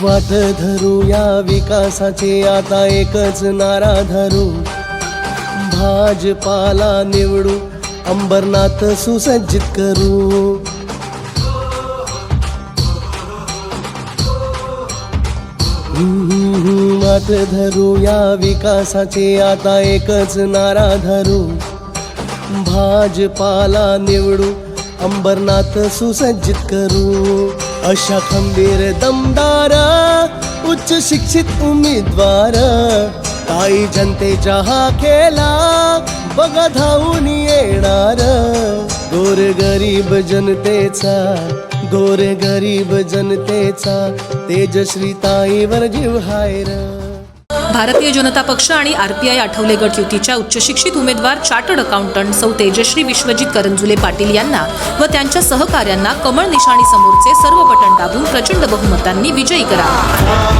वाट धरू या विकासाचे आता एकच नारा धरू. भाजपाला निवडू अंबरनाथ सुसज्जित करू. हम्म, वाट धरू या विकासाचे आता एकच नारा धरू. भाजपाला निवडू अंबरनाथ सुसज्जित करू. अशा खंबीर दमदार उच्च शिक्षित उमेदवार. ताई जनतेच्या हा खेला बघा धावून येणार. गोर गरीब जनतेचा गोर गरीब जनतेचा तेजश्री ताईवर जीव हायर भारतीय जनता पक्ष आणि आरपीआय आठवले गट युतीच्या उच्चशिक्षित उमेदवार चार्टर्ड अकाउंटंट सौ तेजश्री विश्वजित करंजुले पाटील यांना व त्यांच्या सहकाऱ्यांना कमळ निशाणीसमोरचे सर्व बटन दाबून प्रचंड बहुमतांनी विजयी करा.